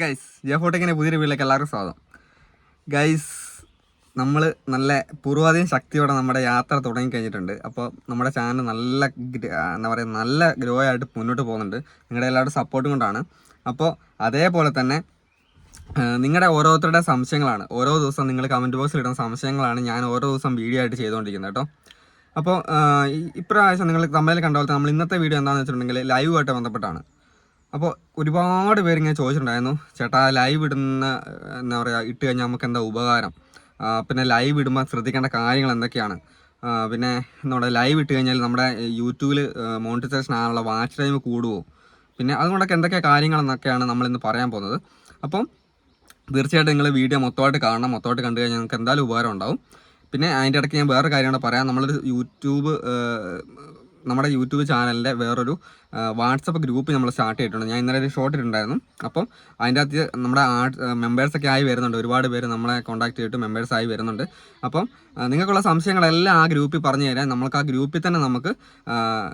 Guys ജയഫോട്ടെക്കിന്റെ പുതിയൊരു വീട്ടിലേക്ക് എല്ലാവർക്കും സ്വാഗതം. ഗൈസ് നമ്മൾ നല്ല പൂർവാധീന ശക്തിയോടെ നമ്മുടെ യാത്ര തുടങ്ങി കഴിഞ്ഞിട്ടുണ്ട് അപ്പോൾ നമ്മുടെ ചാനൽ നല്ല എന്താ പറയുക നല്ല ഗ്രോ ആയിട്ട് മുന്നോട്ട് പോകുന്നുണ്ട്. നിങ്ങളുടെ എല്ലാവരുടെ സപ്പോർട്ടും കൊണ്ടാണ്. അപ്പോൾ അതേപോലെ തന്നെ നിങ്ങളുടെ ഓരോരുത്തരുടെ സംശയങ്ങളാണ്. ഓരോ ദിവസം നിങ്ങൾ കമന്റ് ബോക്സിൽ ഇടുന്ന സംശയങ്ങളാണ് ഞാൻ ഓരോ ദിവസം വീഡിയോ ആയിട്ട് ചെയ്തുകൊണ്ടിരിക്കുന്നത് കേട്ടോ. അപ്പോൾ ഇപ്രാവശ്യം നിങ്ങൾ തമ്മിൽ കണ്ട പോലെ നമ്മൾ ഇന്നത്തെ വീഡിയോ എന്താണെന്ന് വെച്ചിട്ടുണ്ടെങ്കിൽ ലൈവുമായിട്ട് ബന്ധപ്പെട്ടാണ്. അപ്പോൾ ഒരുപാട് പേര് ഇങ്ങനെ ചോദിച്ചിട്ടുണ്ടായിരുന്നു ചേട്ടാ ലൈവ് ഇടുന്ന എന്താ പറയുക ഇട്ട് കഴിഞ്ഞാൽ നമുക്ക് എന്താ ഉപകാരം? പിന്നെ ലൈവ് ഇടുമ്പോൾ ശ്രദ്ധിക്കേണ്ട കാര്യങ്ങൾ എന്തൊക്കെയാണ്? പിന്നെ നമ്മുടെ ലൈവ് ഇട്ട് കഴിഞ്ഞാൽ നമ്മുടെ യൂട്യൂബിൽ മോണിറ്റൈസേഷൻ ആകാനുള്ള വാച്ച് ടൈം കൂടുമോ പിന്നെ അതുകൊണ്ടൊക്കെ എന്തൊക്കെ കാര്യങ്ങളെന്നൊക്കെയാണ് നമ്മളിന്ന് പറയാൻ പോകുന്നത്. അപ്പം തീർച്ചയായിട്ടും നിങ്ങൾ വീഡിയോ മൊത്തമായിട്ട് കാണണം മൊത്തമായിട്ട് കണ്ടു കഴിഞ്ഞാൽ നിങ്ങൾക്ക് എന്തായാലും ഉപകാരം ഉണ്ടാവും. പിന്നെ അതിന്റെ ഇടയ്ക്ക് ഞാൻ വേറെ കാര്യം പറയാം. നമ്മളൊരു യൂട്യൂബ് നമ്മുടെ യൂട്യൂബ് ചാനലിന്റെ വേറൊരു വാട്സപ്പ് ഗ്രൂപ്പ് നമ്മൾ സ്റ്റാർട്ട് ചെയ്തിട്ടുണ്ട്. ഞാൻ ഇന്നലെ ഒരു ഷോർട്ട് ഇട്ടുണ്ടായിരുന്നു അപ്പം അതിന്റെ അകത്ത് നമ്മുടെ ആർട്ട് മെമ്പേഴ്സൊക്കെ ആയി വരുന്നുണ്ട്. ഒരുപാട് പേര് നമ്മളെ കോൺടാക്ട് ചെയ്തിട്ട് മെമ്പേഴ്സ് ആയി വരുന്നുണ്ട്. അപ്പം നിങ്ങൾക്കുള്ള സംശയങ്ങളെല്ലാം ആ ഗ്രൂപ്പിൽ പറഞ്ഞു തരാം നമ്മൾക്ക് ആ ഗ്രൂപ്പിൽ തന്നെ നമുക്ക്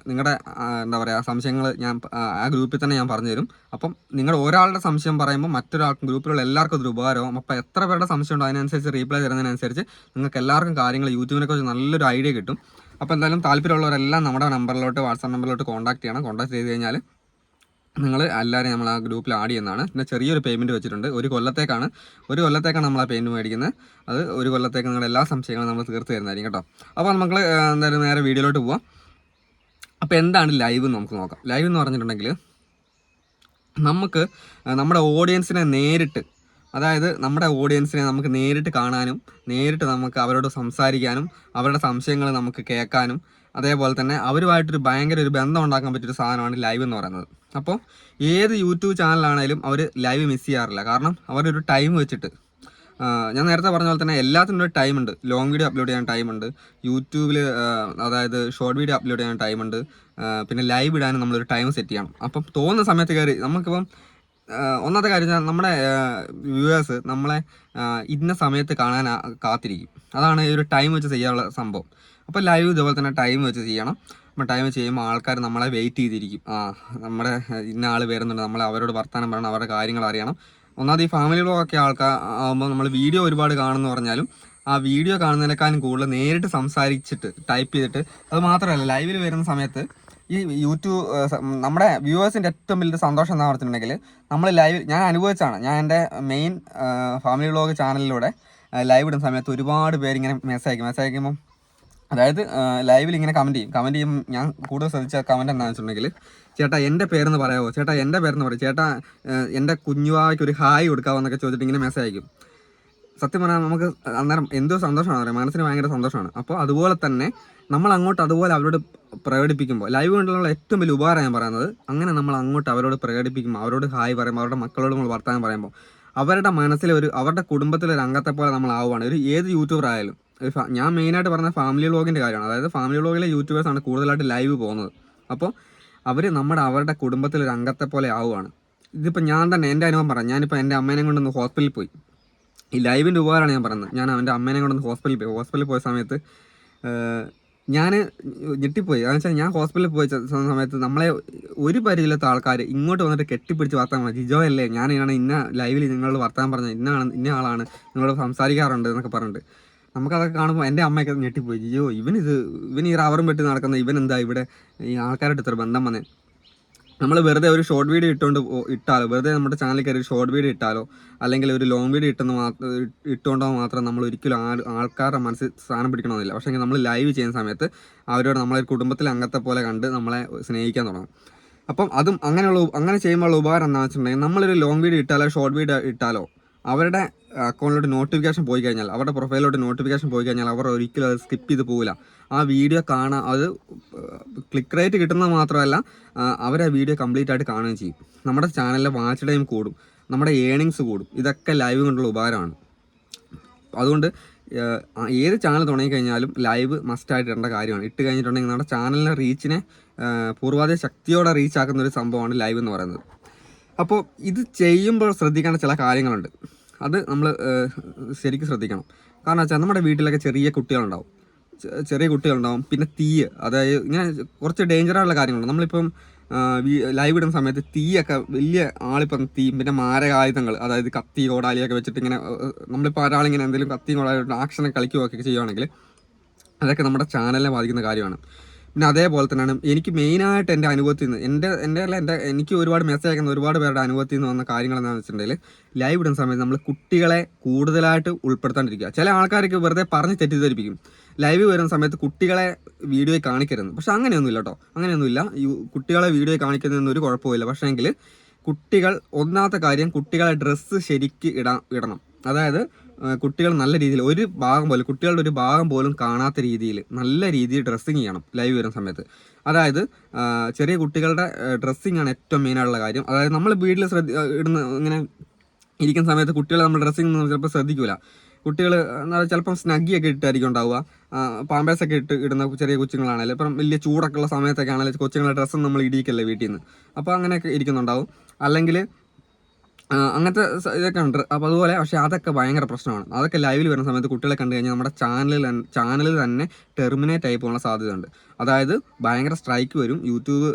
നിങ്ങളുടെ എന്താ പറയുക സംശയങ്ങൾ ഞാൻ ആ, ഗ്രൂപ്പിൽ തന്നെ ഞാൻ പറഞ്ഞു തരും. അപ്പം നിങ്ങൾ ഒരാളുടെ സംശയം പറയുമ്പോൾ മറ്റൊരാൾക്കും ഗ്രൂപ്പിലുള്ള എല്ലാവർക്കും അതൊരു ഉപകാരവും അപ്പോൾ എത്ര പേരുടെ സംശയമുണ്ടോ അതിനനുസരിച്ച് റീപ്ലൈ തരുന്നതിനനുസരിച്ച് നിങ്ങൾക്ക് എല്ലാവർക്കും കാര്യങ്ങൾ യൂട്യൂബിനെക്കുറിച്ച് നല്ലൊരു ഐഡിയ കിട്ടും. അപ്പോൾ എന്തായാലും താല്പര്യമുള്ളവരെല്ലാം നമ്മുടെ നമ്പറിലോട്ട് വാട്സാപ്പ് നമ്പറിലോട്ട് കോൺടാക്ട് ചെയ്യണം. കോൺടാക്ട് ചെയ്ത് കഴിഞ്ഞാൽ നിങ്ങൾ എല്ലാവരും നമ്മൾ ആ ഗ്രൂപ്പിൽ ആഡ് ചെയ്യുന്നതാണ്. പിന്നെ ചെറിയൊരു പേയ്മെന്റ് വെച്ചിട്ടുണ്ട്. ഒരു കൊല്ലത്തേക്കാണ്. ഒരു കൊല്ലത്തേക്കാണ് നമ്മൾ ആ പേയ്മെന്റ് മേടിക്കുന്നത് അത് ഒരു കൊല്ലത്തേക്ക് നിങ്ങളുടെ എല്ലാ സംശയങ്ങളും നമ്മൾ തീർത്ത് തരുന്നതായിരിക്കും കേട്ടോ. അപ്പോൾ നമുക്ക് എന്തായാലും നേരെ വീഡിയോയിലോട്ട് പോവാം. അപ്പോൾ എന്താണ് ലൈവ് നമുക്ക് നോക്കാം. ലൈവ് എന്ന് പറഞ്ഞിട്ടുണ്ടെങ്കിൽ നമുക്ക് നമ്മുടെ ഓഡിയൻസിനെ നേരിട്ട് അതായത് നമ്മുടെ ഓഡിയൻസിനെ നമുക്ക് നേരിട്ട് കാണാനും നേരിട്ട് നമുക്ക് അവരോട് സംസാരിക്കാനും അവരുടെ സംശയങ്ങൾ നമുക്ക് കേൾക്കാനും അതേപോലെ തന്നെ അവരുമായിട്ടൊരു ഭയങ്കര ഒരു ബന്ധം ഉണ്ടാക്കാൻ പറ്റിയൊരു സാധനമാണ് ലൈവ് എന്ന് പറയുന്നത്. അപ്പോൾ ഏത് യൂട്യൂബ് ചാനലാണേലും അവർ ലൈവ് മിസ് ചെയ്യാറില്ല. കാരണം അവരൊരു ടൈം വെച്ചിട്ട്. ഞാൻ നേരത്തെ പറഞ്ഞ പോലെ തന്നെ എല്ലാത്തിനും ഒരു ടൈമുണ്ട് ലോങ് വീഡിയോ അപ്ലോഡ് ചെയ്യാൻ ടൈമുണ്ട് യൂട്യൂബിൽ അതായത് ഷോർട്ട് വീഡിയോ അപ്ലോഡ് ചെയ്യാൻ ടൈമുണ്ട് പിന്നെ ലൈവ് ഇടാനും നമ്മളൊരു ടൈം സെറ്റ് ചെയ്യണം. അപ്പം തോന്നുന്ന സമയത്ത് കയറി നമുക്കിപ്പം ഒന്നാമത്തെ കാര്യം നമ്മുടെ വ്യൂവേഴ്സ് നമ്മളെ ഇന്ന സമയത്ത് കാണാൻ കാത്തിരിക്കും. അതാണ് ഈ ഒരു ടൈം വെച്ച് ചെയ്യാനുള്ള സംഭവം. അപ്പോൾ ലൈവ് ഇതുപോലെ തന്നെ ടൈം വെച്ച് ചെയ്യണം. അപ്പം ടൈം ചെയ്യുമ്പോൾ ആൾക്കാർ നമ്മളെ വെയിറ്റ് ചെയ്തിരിക്കും. ആ നമ്മുടെ ഇന്ന ആൾ വരുന്നുണ്ട്. നമ്മൾ അവരോട് വർത്തമാനം പറയണം അവരുടെ കാര്യങ്ങൾ അറിയണം. ഒന്നാമത് ഈ ഫാമിലി ബ്ലോഗൊക്കെ ആൾക്കാർ ആകുമ്പോൾ നമ്മൾ വീഡിയോ ഒരുപാട് കാണുമെന്ന് പറഞ്ഞാലും ആ വീഡിയോ കാണുന്നതിനേക്കാളും കൂടുതൽ നേരിട്ട് സംസാരിച്ചിട്ട് ടൈപ്പ് ചെയ്തിട്ട് അത് മാത്രമല്ല ലൈവിൽ വരുന്ന സമയത്ത് ഈ യൂട്യൂബ് നമ്മുടെ വ്യൂവേഴ്സിന്റെ ഏറ്റവും വലിയ സന്തോഷം എന്താ പറഞ്ഞിട്ടുണ്ടെങ്കിൽ നമ്മൾ ലൈവ് ഞാൻ അനുഭവിച്ചാണ് ഞാൻ എന്റെ മെയിൻ ഫാമിലി വ്ളോഗ് ചാനലിലൂടെ ലൈവ് ഇടുന്ന സമയത്ത് ഒരുപാട് പേര് ഇങ്ങനെ മെസ്സേജ് അയക്കും. മെസ്സേജ് അയക്കുമ്പം അതായത് ലൈവിൽ ഇങ്ങനെ കമന്റ് ചെയ്യും. കമന്റ് ചെയ്യും ഞാൻ കൂടുതൽ ശ്രദ്ധിച്ച കമന്റ് എന്താണെന്ന് വെച്ചിട്ടുണ്ടെങ്കിൽ ചേട്ടാ എന്റെ പേരെന്ന് പറയാമോ ചേട്ടാ എന്റെ പേരെന്ന് പറയും. ചേട്ടാ എന്റെ കുഞ്ഞുവായ്ക്ക് ഒരു ഹായ് കൊടുക്കാമോ എന്നൊക്കെ ചോദിച്ചിട്ട് ഇങ്ങനെ മെസ്സേജ് അയക്കും. സത്യം പറഞ്ഞാൽ നമുക്ക് അന്നേരം എന്തോ സന്തോഷമാണ്. പറയാം മനസ്സിന് ഭയങ്കര സന്തോഷമാണ്. അപ്പോൾ അതുപോലെ തന്നെ നമ്മൾ അങ്ങോട്ട് അതുപോലെ അവരോട് പ്രകടിപ്പിക്കുമ്പോൾ ലൈവ് കണ്ടുള്ള ഏറ്റവും വലിയ ഉപകാരം ഞാൻ പറയുന്നത് അങ്ങനെ നമ്മൾ അങ്ങോട്ട് അവരോട് പ്രകടിപ്പിക്കുമ്പോൾ അവരോട് ഹായ് പറയുമ്പോൾ അവരുടെ മക്കളോട് നമ്മൾ വർത്തമാനം പറയുമ്പോൾ അവരുടെ മനസ്സിലൊരു അവരുടെ കുടുംബത്തിലെ ഒരു അംഗത്തെ പോലെ നമ്മൾ ആവുകയാണ് ഒരു ഏത് യൂട്യൂബർ ആയാലും ഒരു ഞാൻ മെയിനായിട്ട് പറഞ്ഞ ഫാമിലി വ്ളോഗിന്റെ കാര്യമാണ്. അതായത് ഫാമിലി വ്ളോഗിലെ യൂട്യൂബേഴ്സാണ് കൂടുതലായിട്ട് ലൈവ് പോകുന്നത്. അപ്പോൾ അവർ നമ്മുടെ അവരുടെ കുടുംബത്തിലൊരു അംഗത്തെ പോലെ ആവുകയാണ് ഇതിപ്പോൾ ഞാൻ തന്നെ എന്റെ അനുഭവം പറയാം. ഞാനിപ്പോൾ എന്റെ അമ്മേനെ കൊണ്ടൊന്ന് ഹോസ്പിറ്റലിൽ പോയി. ഈ ലൈവിന്റെ ഉപകാരമാണ് ഞാൻ പറയുന്നത്. ഞാൻ അവന്റെ അമ്മേനെ കൊണ്ടൊന്ന് ഹോസ്പിറ്റലിൽ പോയി. ഹോസ്പിറ്റലിൽ പോയ സമയത്ത് ഞാൻ ഞെട്ടിപ്പോയി. അതെന്ന് വെച്ചാൽ ഞാൻ ഹോസ്പിറ്റലിൽ പോയ സമയത്ത് നമ്മളെ ഒരു പരിചയമില്ലാത്ത ആൾക്കാർ ഇങ്ങോട്ട് വന്നിട്ട് കെട്ടിപ്പിടിച്ച് വർത്താൻ പറഞ്ഞു. ജിജോ അല്ലേ? ഞാൻ ഞാനാണ് ഇന്ന ലൈവിൽ നിങ്ങളോട് വർത്താൻ പറഞ്ഞത്. ഇന്നാണ് ഇന്ന ആളാണ് നിങ്ങളോട് സംസാരിക്കാറുണ്ട് എന്നൊക്കെ പറഞ്ഞിട്ട്. നമുക്കതൊക്കെ കാണുമ്പോൾ എന്റെ അമ്മയൊക്കെ ഞെട്ടിപ്പോയി. ജിജോ ഇവനിത് ഇവൻ ഈ റവറും പെട്ടി നടക്കുന്ന ഇവൻ എന്താ ഇവിടെ ഈ ആൾക്കാരുടെ ഇത്ര ബന്ധം വന്നേ? നമ്മൾ വെറുതെ ഒരു ഷോർട്ട് വീഡിയോ ഇട്ടുകൊണ്ട് ഇട്ടാലോ? വെറുതെ നമ്മുടെ ചാനലിൽ കയറി ഒരു ഷോർട്ട് വീഡിയോ ഇട്ടാലോ? അല്ലെങ്കിൽ ഒരു ലോങ് വീഡിയോ ഇട്ടെന്ന് മാത്രം ഇട്ടുകൊണ്ടോ മാത്രം നമ്മൾ ഒരിക്കലും ആൾ ആൾക്കാരുടെ മനസ്സിൽ സ്ഥാനം പിടിക്കണമെന്നില്ല. പക്ഷേ നമ്മൾ ലൈവ് ചെയ്യുന്ന സമയത്ത് അവരോട് നമ്മളെ കുടുംബത്തിലെ അംഗത്തെ പോലെ കണ്ട് നമ്മളെ സ്നേഹിക്കാൻ തുടങ്ങും അപ്പം അതും അങ്ങനെയുള്ള അങ്ങനെ ചെയ്യുമ്പോൾ ഉപകാരം എന്താണെന്ന് വെച്ചിട്ടുണ്ടെങ്കിൽ നമ്മളൊരു ലോങ് വീഡിയോ ഇട്ടാലോ ഷോർട്ട് വീഡിയോ ഇട്ടാലോ അവരുടെ അക്കൗണ്ടിലോട്ട് നോട്ടിഫിക്കേഷൻ പോയി കഴിഞ്ഞാൽ അവരുടെ പ്രൊഫൈലിലോട്ട് നോട്ടിഫിക്കേഷൻ പോയി കഴിഞ്ഞാൽ അവർ ഒരിക്കലും അത് സ്കിപ്പ് ചെയ്ത് പോകില്ല ആ വീഡിയോ കാണാൻ അത് ക്ലിക്ക് റേറ്റ് കിട്ടുന്നത് മാത്രമല്ല അവർ ആ വീഡിയോ കംപ്ലീറ്റ് ആയിട്ട് കാണുകയും ചെയ്യും. നമ്മുടെ ചാനലിലെ വാച്ച് ടൈം കൂടും. നമ്മുടെ ഏണിങ്സ് കൂടും. ഇതൊക്കെ ലൈവ് കൊണ്ടുള്ള ഉപകാരമാണ്. അതുകൊണ്ട് ഏത് ചാനൽ തുടങ്ങിക്കഴിഞ്ഞാലും ലൈവ് മസ്റ്റായിട്ട് ഇടേണ്ട കാര്യമാണ്. ഇട്ട് കഴിഞ്ഞിട്ടുണ്ടെങ്കിൽ നമ്മുടെ ചാനലിന്റെ റീച്ചിനെ പൂർവാധിക ശക്തിയോടെ റീച്ചാക്കുന്ന ഒരു സംഭവമാണ് ലൈവ് എന്ന് പറയുന്നത്. അപ്പോൾ ഇത് ചെയ്യുമ്പോൾ ശ്രദ്ധിക്കേണ്ട ചില കാര്യങ്ങളുണ്ട്. അത് നമ്മൾ ശരിക്കും ശ്രദ്ധിക്കണം. കാരണം വെച്ചാൽ നമ്മുടെ വീട്ടിലൊക്കെ ചെറിയ കുട്ടികളുണ്ടാവും. ചെറിയ കുട്ടികളുണ്ടാവും. പിന്നെ തീയ് അതായത് ഇങ്ങനെ കുറച്ച് ഡേഞ്ചറായിട്ടുള്ള കാര്യങ്ങളുണ്ട്. നമ്മളിപ്പം ലൈവ് ഇടുന്ന സമയത്ത് തീയൊക്കെ വലിയ ആളിപ്പം തീ പിന്നെ മാരകായുധങ്ങൾ അതായത് കത്തി കോടാലിയൊക്കെ വെച്ചിട്ട് ഇങ്ങനെ നമ്മളിപ്പോൾ ഒരാളിങ്ങനെ എന്തെങ്കിലും കത്തി കോടാലി ആക്ഷനൊക്കെ കളിക്കുകയൊക്കെ ചെയ്യുകയാണെങ്കിൽ അതൊക്കെ നമ്മുടെ ചാനലിനെ ബാധിക്കുന്ന കാര്യമാണ്. പിന്നെ അതേപോലെ തന്നെയാണ് എനിക്ക് മെയിനായിട്ട് എന്റെ അനുഭവത്തിൽ നിന്ന് എന്റെ എന്റെ അല്ല എന്റെ എനിക്ക് ഒരുപാട് മെസ്സേജ് അയക്കുന്ന ഒരുപാട് പേരുടെ അനുഭവത്തിൽ നിന്ന് വന്ന കാര്യങ്ങൾ എന്താണെന്ന് വെച്ചിട്ടുണ്ടെങ്കിൽ ലൈവ് ഇടുന്ന സമയത്ത് നമ്മൾ കുട്ടികളെ കൂടുതലായിട്ട് ഉൾപ്പെടുത്താണ്ടിരിക്കുക. ചില ആൾക്കാർക്ക് വെറുതെ പറഞ്ഞ് തെറ്റിദ്ധരിപ്പിക്കും. ലൈവ് വരുന്ന സമയത്ത് കുട്ടികളെ വീഡിയോ കാണിക്കരുത്. പക്ഷെ അങ്ങനെയൊന്നുമില്ല കേട്ടോ. അങ്ങനെയൊന്നുമില്ല. ഈ കുട്ടികളെ വീഡിയോ കാണിക്കുന്നതൊന്നും ഒരു കുഴപ്പമില്ല പക്ഷേ എങ്കിൽ കുട്ടികൾ ഒന്നാമത്തെ കാര്യം കുട്ടികളെ ഡ്രസ്സ് ശരിക്ക് ഇടാ ഇടണം. അതായത് കുട്ടികൾ നല്ല രീതിയിൽ ഒരു ഭാഗം പോലും കുട്ടികളുടെ ഒരു ഭാഗം പോലും കാണാത്ത രീതിയിൽ നല്ല രീതിയിൽ ഡ്രസ്സിങ് ചെയ്യണം ലൈവ് വരുന്ന സമയത്ത്. അതായത് ചെറിയ കുട്ടികളുടെ ഡ്രസ്സിങ് ആണ് ഏറ്റവും മെയിനായിട്ടുള്ള കാര്യം. അതായത് നമ്മൾ വീട്ടിൽ ശ്രദ്ധ ഇടുന്ന ഇങ്ങനെ ഇരിക്കുന്ന സമയത്ത് കുട്ടികൾ നമ്മൾ ഡ്രസ്സിങ് ചിലപ്പോൾ ശ്രദ്ധിക്കില്ല കുട്ടികൾ ചിലപ്പം സ്നഗ്ഗിയൊക്കെ ഇട്ടായിരിക്കും ഉണ്ടാവുക. പാമ്പേഴ്സ് ഒക്കെ ഇട്ട് ഇടുന്ന ചെറിയ കൊച്ചുങ്ങളാണെങ്കിലും ഇപ്പം വലിയ ചൂടൊക്കെ ഉള്ള സമയത്തൊക്കെ ആണെങ്കിലും കൊച്ചുങ്ങളുടെ ഡ്രസ്സ് നമ്മൾ ഇടിയിക്കല്ലേ വീട്ടിൽ നിന്ന്. അപ്പോൾ അങ്ങനെയൊക്കെ ഇരിക്കുന്നുണ്ടാവും. അല്ലെങ്കിൽ അങ്ങനത്തെ ഇതൊക്കെ ഉണ്ട്. അപ്പോൾ അതുപോലെ പക്ഷേ അതൊക്കെ ഭയങ്കര പ്രശ്നമാണ്. അതൊക്കെ ലൈവിൽ വരുന്ന സമയത്ത് കുട്ടികളെ കണ്ടു കഴിഞ്ഞാൽ നമ്മുടെ ചാനലിൽ ചാനലിൽ തന്നെ ടെർമിനേറ്റ് ആയി പോകാനുള്ള സാധ്യതയുണ്ട്. അതായത് ഭയങ്കര സ്ട്രൈക്ക് വരും. യൂട്യൂബ്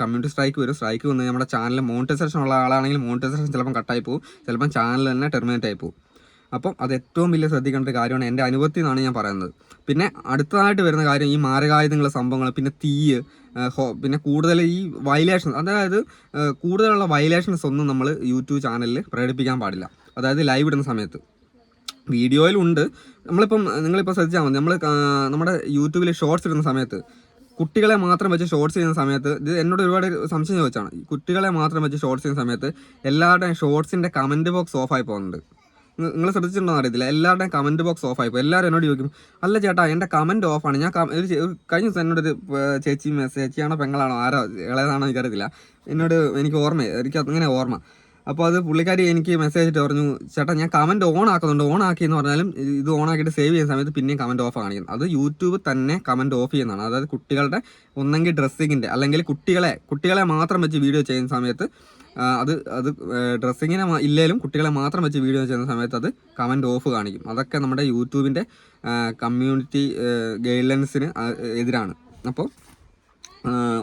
കമ്മ്യൂണിറ്റി സ്ട്രൈക്ക് വരും. സ്ട്രൈക്ക് വന്ന് നമ്മുടെ ചാനലിൽ മോണിറ്റൈസേഷൻ ഉള്ള ആളാണെങ്കിൽ മോണിറ്റൈസേഷൻ ചിലപ്പം കട്ടായി പോകും ചിലപ്പം ചാനൽ തന്നെ ടെർമിനേറ്റ് ആയി പോകും അപ്പം അത് ഏറ്റവും വലിയ ശ്രദ്ധിക്കേണ്ട ഒരു കാര്യമാണ് എന്റെ അനുഭവത്തിൽ നിന്നാണ് ഞാൻ പറയുന്നത്. പിന്നെ അടുത്തതായിട്ട് വരുന്ന കാര്യം ഈ മാരകായുധങ്ങളുടെ സംഭവങ്ങൾ പിന്നെ തീയ് പിന്നെ കൂടുതൽ ഈ വയലേഷൻ അതായത് കൂടുതലുള്ള വയലേഷൻസ് ഒന്നും നമ്മൾ യൂട്യൂബ് ചാനലിൽ പ്രകടിപ്പിക്കാൻ പാടില്ല. അതായത് ലൈവ് ഇടുന്ന സമയത്ത്. വീഡിയോയിലുണ്ട് നമ്മളിപ്പം നിങ്ങളിപ്പോൾ ശ്രദ്ധിച്ചാൽ മതി. നമ്മൾ നമ്മുടെ യൂട്യൂബിൽ ഷോർട്സ് ഇടുന്ന സമയത്ത് കുട്ടികളെ മാത്രം വെച്ച് ഷോർട്സ് ചെയ്യുന്ന സമയത്ത് ഇത് എന്നോട് ഒരുപാട് സംശയം ചോദിച്ചാണ്. കുട്ടികളെ മാത്രം വെച്ച് ഷോർട്സ് ചെയ്യുന്ന സമയത്ത് എല്ലാവരുടെയും ഷോർട്സിന്റെ കമന്റ് ബോക്സ് ഓഫായി പോകുന്നുണ്ട്. നിങ്ങൾ ശ്രദ്ധിച്ചിട്ടുണ്ടോ അറിയത്തില്ല. എല്ലാവരുടെയും കമന്റ് ബോക്സ് ഓഫ് ആയിപ്പോ എല്ലാവരും എന്നോട് ചോദിക്കും അല്ല ചേട്ടാ എന്റെ കമന്റ് ഓഫ് ആണ്. ഞാൻ കഴിഞ്ഞ ദിവസം എന്നോട് ഒരു ചേച്ചി ചേച്ചിയാണോ പെങ്ങളാണോ ആരോ ഇളയതാണോ എനിക്കറിയത്തില്ല. എന്നോട് എനിക്ക് ഓർമ്മ എനിക്ക് അങ്ങനെ ഓർമ്മ. അപ്പോൾ അത് പുള്ളിക്കാരി എനിക്ക് മെസ്സേജ് ഇട്ട് പറഞ്ഞു ചേട്ടാ ഞാൻ കമന്റ് ഓൺ ആക്കുന്നുണ്ട്. ഓൺ ആക്കി എന്ന് പറഞ്ഞാലും ഇത് ഓൺ ആക്കിയിട്ട് സേവ് ചെയ്യുന്ന സമയത്ത് പിന്നെയും കമന്റ് ഓഫ് കാണിക്കുന്നത് അത് യൂട്യൂബ് തന്നെ കമന്റ് ഓഫ് ചെയ്യുന്നതാണ്. അതായത് കുട്ടികളുടെ ഒന്നെങ്കിൽ ഡ്രസ്സിങ്ങിന്റെ അല്ലെങ്കിൽ കുട്ടികളെ കുട്ടികളെ മാത്രം വെച്ച് വീഡിയോ ചെയ്യുന്ന സമയത്ത് അത് അത് ഡ്രസ്സിങ്ങിനെ ഇല്ലേലും കുട്ടികളെ മാത്രം വെച്ച് വീഡിയോ ചെയ്യുന്ന സമയത്ത് അത് കമന്റ് ഓഫ് കാണിക്കും. അതൊക്കെ നമ്മുടെ യൂട്യൂബിന്റെ കമ്മ്യൂണിറ്റി ഗൈഡ്ലൈൻസിന് എതിരാണ്. അപ്പോൾ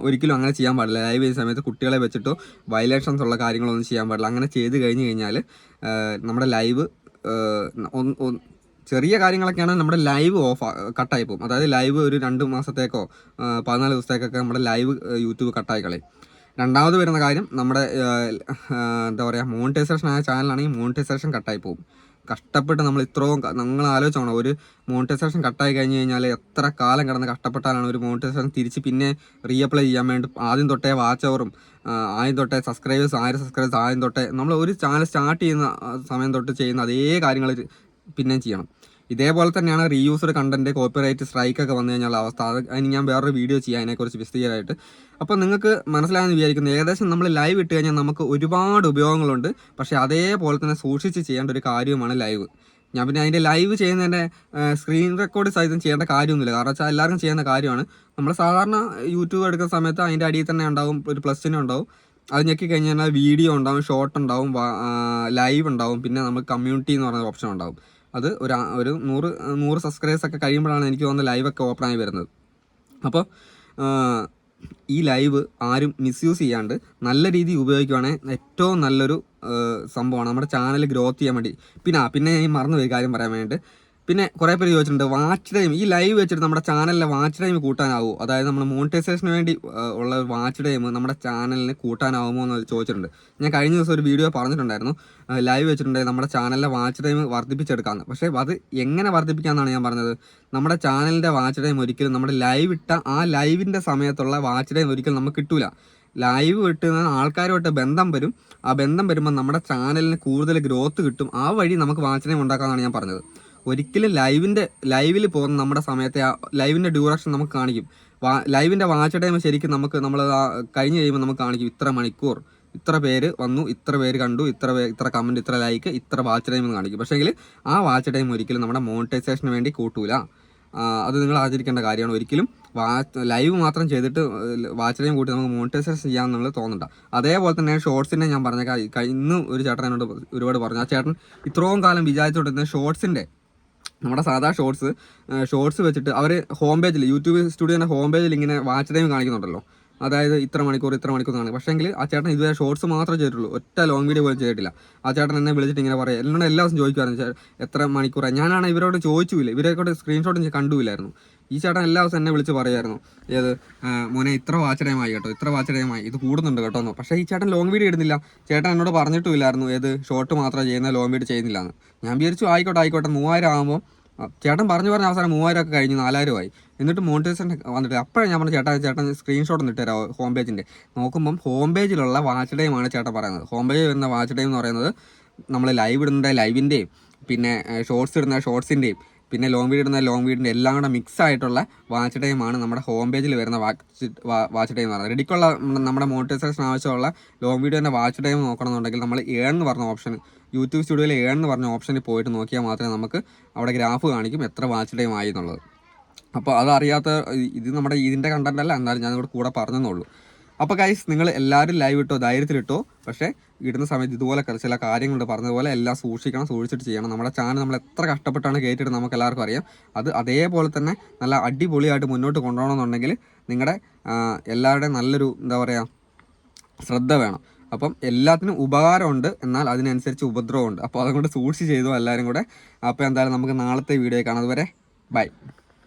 ഒരിക്കലും അങ്ങനെ ചെയ്യാൻ പാടില്ല. ലൈവ് ചെയ്യുന്ന സമയത്ത് കുട്ടികളെ വെച്ചിട്ടോ വയലേഷൻസ് ഉള്ള കാര്യങ്ങളൊന്നും ചെയ്യാൻ പാടില്ല. അങ്ങനെ ചെയ്ത് കഴിഞ്ഞ് കഴിഞ്ഞാൽ നമ്മുടെ ലൈവ് ചെറിയ കാര്യങ്ങളൊക്കെയാണ് നമ്മുടെ ലൈവ് ഓഫ് കട്ടായി പോകും. അതായത് ലൈവ് ഒരു രണ്ട് മാസത്തേക്കോ പതിനാല് ദിവസത്തേക്കൊക്കെ നമ്മുടെ ലൈവ് യൂട്യൂബ് കട്ടായി കളയും. രണ്ടാമത് വരുന്ന കാര്യം നമ്മുടെ എന്താ പറയുക മോണിറ്റൈസേഷൻ ആയ ചാനലാണെങ്കിൽ മോണിറ്റൈസേഷൻ കട്ടായി പോകും. കഷ്ടപ്പെട്ട് നമ്മൾ ഇത്രയും നിങ്ങൾ ആലോചിച്ചോണം. ഒരു മോണിറ്റൈസേഷൻ കട്ടായി കഴിഞ്ഞ് കഴിഞ്ഞാൽ എത്ര കാലം കിടന്ന് കഷ്ടപ്പെട്ടാലാണ് ഒരു മോണിറ്റൈസേഷൻ തിരിച്ച് പിന്നെ റീഅപ്ലൈ ചെയ്യാൻ വേണ്ടി ആദ്യം തൊട്ടേ വാച്ച് അവറും ആദ്യം തൊട്ടേ സബ്സ്ക്രൈബേഴ്സ് ആയിരം സബ്സ്ക്രൈബേഴ്സ് ആദ്യം തൊട്ടേ നമ്മൾ ഒരു ചാനൽ സ്റ്റാർട്ട് ചെയ്യുന്ന സമയം തൊട്ട് ചെയ്യുന്ന അതേ കാര്യങ്ങൾ പിന്നെയും ചെയ്യണം. ഇതേപോലെ തന്നെയാണ് റീയൂസ്ഡ് കണ്ടന്റ് കോപ്പിറൈറ്റ് സ്ട്രൈക്ക് ഒക്കെ വന്നു കഴിഞ്ഞാൽ അവസ്ഥ. അത് അതിന് ഞാൻ വേറൊരു വീഡിയോ ചെയ്യാം അതിനെക്കുറിച്ച് വിശദീകരമായിട്ട് അപ്പോൾ നിങ്ങൾക്ക് മനസ്സിലാകുന്ന വിചാരിക്കുന്നു ഏകദേശം നമ്മൾ ലൈവ് ഇട്ട് കഴിഞ്ഞാൽ നമുക്ക് ഒരുപാട് ഉപയോഗങ്ങളുണ്ട്. പക്ഷേ അതേപോലെ തന്നെ സൂക്ഷിച്ച് ചെയ്യേണ്ട ഒരു കാര്യമാണ് ലൈവ് ഞാൻ പിന്നെ അതിന്റെ ലൈവ് ചെയ്യുന്നതിന്റെ സ്ക്രീൻ റെക്കോർഡ് സഹിതം ചെയ്യേണ്ട കാര്യമൊന്നുമില്ല. കാരണം വെച്ചാൽ എല്ലാവർക്കും ചെയ്യുന്ന കാര്യമാണ്. നമ്മൾ സാധാരണ യൂട്യൂബ് എടുക്കുന്ന സമയത്ത് അതിന്റെ അടിയിൽ തന്നെ ഉണ്ടാവും ഒരു പ്ലസ് ചിഹ്നം ഉണ്ടാവും. അത് ഞെക്കി കഴിഞ്ഞാൽ വീഡിയോ ഉണ്ടാവും ഷോർട്ട് ഉണ്ടാവും ലൈവ് ഉണ്ടാവും. പിന്നെ നമുക്ക് കമ്മ്യൂണിറ്റി എന്ന് പറയുന്ന ഓപ്ഷൻ ഉണ്ടാവും. അത് ഒരു ഒരു നൂറ് നൂറ് സബ്സ്ക്രൈബേഴ്സ് ഒക്കെ കഴിയുമ്പോഴാണ് എനിക്ക് തോന്നുന്നത് ലൈവൊക്കെ ഓപ്പണായി വരുന്നത്. അപ്പോൾ ഈ ലൈവ് ആരും മിസ്യൂസ് ചെയ്യാണ്ട് നല്ല രീതിയിൽ ഉപയോഗിക്കുവാണെങ്കിൽ ഏറ്റവും നല്ലൊരു സംഭവമാണ്. നമ്മുടെ ചാനൽ ഗ്രോത്ത് ചെയ്യാൻ വേണ്ടി. പിന്നെ പിന്നെ ഞാൻ മറന്നു പോയി കാര്യം പറയാൻ വേണ്ടിയിട്ട്. പിന്നെ കുറേ പേര് ചോദിച്ചിട്ടുണ്ട് വാച്ച് ടൈം ഈ ലൈവ് വെച്ചിട്ട് നമ്മുടെ ചാനലിലെ വാച്ച് ടൈം കൂട്ടാനാവുമോ അതായത് നമ്മൾ മോണിറ്റൈസേഷന് വേണ്ടി ഉള്ള വാച്ച് ടൈം നമ്മുടെ ചാനലിന് കൂട്ടാനാവുമോ എന്ന് ചോദിച്ചിട്ടുണ്ട്. ഞാൻ കഴിഞ്ഞ ദിവസം ഒരു വീഡിയോ പറഞ്ഞിട്ടുണ്ടായിരുന്നു ലൈവ് വെച്ചിട്ടുണ്ടെങ്കിൽ നമ്മുടെ ചാനലിലെ വാച്ച് ടൈം വർദ്ധിപ്പിച്ചെടുക്കാമെന്ന് പക്ഷേ അത് എങ്ങനെ വർദ്ധിപ്പിക്കാമെന്നാണ് ഞാൻ പറഞ്ഞത്. നമ്മുടെ ചാനലിന്റെ വാച്ച് ടൈം ഒരിക്കലും നമ്മുടെ ലൈവ് ഇട്ട ആ ലൈവിന്റെ സമയത്തുള്ള വാച്ച് ടൈം ഒരിക്കലും നമുക്ക് കിട്ടൂല. ലൈവ് കിട്ടുന്ന ആൾക്കാരുമായിട്ട് ബന്ധം വരും. ആ ബന്ധം വരുമ്പോൾ നമ്മുടെ ചാനലിന് കൂടുതൽ ഗ്രോത്ത് കിട്ടും. ആ വഴി നമുക്ക് വാച്ച് ടൈം ഉണ്ടാക്കാമെന്നാണ് ഞാൻ പറഞ്ഞത്. ഒരിക്കലും ലൈവിന്റെ ലൈവിൽ പോകുന്ന നമ്മുടെ സമയത്തെ ലൈവിന്റെ ഡ്യൂറേഷൻ നമുക്ക് കാണിക്കും. ലൈവിന്റെ വാച്ച് ടൈം ശരിക്കും നമുക്ക് നമ്മൾ കഴിഞ്ഞ് കഴിയുമ്പോൾ നമുക്ക് കാണിക്കും. ഇത്ര മണിക്കൂർ ഇത്ര പേര് വന്നു ഇത്ര പേര് കണ്ടു ഇത്ര ഇത്ര കമന്റ് ഇത്ര ലൈക്ക് ഇത്ര വാച്ച് ടൈം എന്ന് കാണിക്കും. പക്ഷേങ്കിൽ ആ വാച്ച് ടൈം ഒരിക്കലും നമ്മുടെ മോണിറ്റൈസേഷന് വേണ്ടി കൂട്ടൂല. അത് നിങ്ങൾ ആചരിക്കേണ്ട കാര്യമാണ്. ഒരിക്കലും വാച്ച് ലൈവ് മാത്രം ചെയ്തിട്ട് വാച്ച് ടൈം കൂട്ടി നമുക്ക് മോണിറ്റൈസേഷൻ ചെയ്യാമെന്നുള്ളത് തോന്നണ്ട. അതേപോലെ തന്നെ ഷോർട്സിന്റെ ഞാൻ പറഞ്ഞ കഴിഞ്ഞു ഒരു ചേട്ടൻ എന്നോട് ഒരുപാട് പറഞ്ഞു. ആ ചേട്ടൻ ഇത്രയും കാലം വിചാരിച്ചുകൊണ്ടിരുന്ന ഷോർട്സിന്റെ നമ്മുടെ സാധാ ഷോർട്സ് ഷോർട്സ് വെച്ചിട്ട് അവർ ഹോം പേജിൽ യൂട്യൂബ് സ്റ്റുഡിയോന്റെ ഹോം പേജിൽ ഇങ്ങനെ വാച്ച് ടൈം കാണിക്കുന്നുണ്ടല്ലോ. അതായത് ഇത്ര മണിക്കൂർ ഇത്ര മണിക്കൂർ എന്നാണ്. പക്ഷേങ്കിൽ ആ ചേട്ടൻ ഇതുവരെ ഷോർട്സ് മാത്രമേ ചെയ്തിട്ടുള്ളൂ. ഒറ്റ ലോങ് വീഡിയോ പോലും ചെയ്തിട്ടില്ല. ആ ചേട്ടൻ എന്നെ വിളിച്ചിട്ട് ഇങ്ങനെ പറയാം എന്നോട് എല്ലാ ദിവസം ചോദിക്കുമായിരുന്നു എത്ര മണിക്കൂറാണ് ഞാനാണ് ഇവരോട് ചോദിച്ചില്ല ഇവരെ കൊണ്ട് സ്ക്രീൻഷോട്ടും കണ്ടുമില്ലായിരുന്നു. ഈ ചേട്ടൻ എല്ലാ ദിവസം എന്നെ വിളിച്ച് പറയായിരുന്നു ഏത് മോനെ ഇത്ര വാച്ച് ടൈമായി കേട്ടോ ഇത്ര വാച്ച് ടൈമായി ഇത് കൂടുന്നുണ്ട് കേട്ടോ എന്നോ. പക്ഷേ ഈ ചേട്ടൻ ലോങ് വീഡിയോ ഇടുന്നില്ല. ചേട്ടൻ എന്നോട് പറഞ്ഞിട്ടുമില്ലായിരുന്നു ഏത് ഷോർട്ട് മാത്രമേ ചെയ്യുന്ന ലോങ് വീഡിയോ ചെയ്യുന്നില്ല എന്ന് ഞാൻ വിചാരിച്ചു ആയിക്കോട്ടെ ആയിക്കോട്ടെ മൂവായിരം ആകുമ്പോൾ ചേട്ടൻ പറഞ്ഞു പറഞ്ഞ അവസാനം മൂവായിരം ഒക്കെ കഴിഞ്ഞ് നാലായിരം ആയി എന്നിട്ട് മോണിറ്റൈസേഷൻ വന്നിട്ട് അപ്പോഴാണ് ഞാൻ പറഞ്ഞു ചേട്ടാ ചേട്ടൻ സ്ക്രീൻഷോട്ട് ഒന്ന് ഇട്ടുതരാമോ ഹോം പേജിന്റെ നോക്കുമ്പം ഹോം പേജിലുള്ള വാച്ച് ടൈമാണ് ചേട്ടൻ പറയുന്നത്. ഹോം പേജിൽ വരുന്ന വാച്ച് ടൈം എന്ന് പറയുന്നത് നമ്മൾ ലൈവ് ഇടുന്ന ലൈവിന്റെയും പിന്നെ ഷോർട്സ് ഇടുന്ന ഷോർട്സിന്റെയും പിന്നെ ലോങ് വീഡിയോ ഇടുന്ന ലോങ് വീഡിന്റെ എല്ലാം കൂടെ മിക്സ് ആയിട്ടുള്ള വാച്ച് ടൈമാണ് നമ്മുടെ ഹോം പേജിൽ വരുന്ന വാച്ച് വാച്ച് ടൈം എന്ന് പറയുന്നത്. റെഡിക്കുള്ള നമ്മുടെ മോണിറ്റൈസേഷൻ ആവശ്യമുള്ള ലോങ് വീഡിയോന്റെ വാച്ച് ടൈം നോക്കണമെന്നുണ്ടെങ്കിൽ നമ്മൾ ഏഴെന്ന് പറഞ്ഞ ഓപ്ഷൻ യൂട്യൂബ് സ്റ്റുഡിയോയിൽ ഏഴെന്ന് പറഞ്ഞ ഓപ്ഷനിൽ പോയിട്ട് നോക്കിയാൽ മാത്രമേ നമുക്ക് അവിടെ ഗ്രാഫ് കാണിക്കും എത്ര വാച്ച് ടൈം ആയി എന്നുള്ളത്. അപ്പോൾ അതറിയാത്ത ഇത് നമ്മുടെ ഇതിന്റെ കണ്ടന്റ് അല്ല എന്നാലും ഞാൻ ഇവിടെ കൂടെ പറഞ്ഞെന്നുള്ളൂ. അപ്പോൾ കൈസ് നിങ്ങൾ എല്ലാവരും ലൈവ് ഇട്ടോ ധൈര്യത്തിലിട്ടോ പക്ഷേ ഇടുന്ന സമയത്ത് ഇതുപോലെ ചില കാര്യങ്ങളുണ്ട്. പറഞ്ഞതുപോലെ എല്ലാം സൂക്ഷിക്കണം സൂക്ഷിച്ചിട്ട് ചെയ്യണം. നമ്മുടെ ചാനൽ നമ്മൾ എത്ര കഷ്ടപ്പെട്ടാണ് കയറ്റിയിട്ട് നമുക്ക് എല്ലാവർക്കും അറിയാം. അത് അതേപോലെ തന്നെ നല്ല അടിപൊളിയായിട്ട് മുന്നോട്ട് കൊണ്ടുപോകണമെന്നുണ്ടെങ്കിൽ നിങ്ങളുടെ എല്ലാവരുടെയും നല്ലൊരു എന്താ പറയുക ശ്രദ്ധ വേണം. അപ്പം എല്ലാത്തിനും ഉപകാരമുണ്ട്. എന്നാൽ അതിനനുസരിച്ച് ഉപദ്രവമുണ്ട്. അപ്പോൾ അതുകൊണ്ട് സൂക്ഷിച്ച് ചെയ്തു എല്ലാവരും കൂടെ. അപ്പോൾ എന്തായാലും നമുക്ക് നാളത്തെ വീഡിയോ കാണാം. അതുവരെ ബൈ.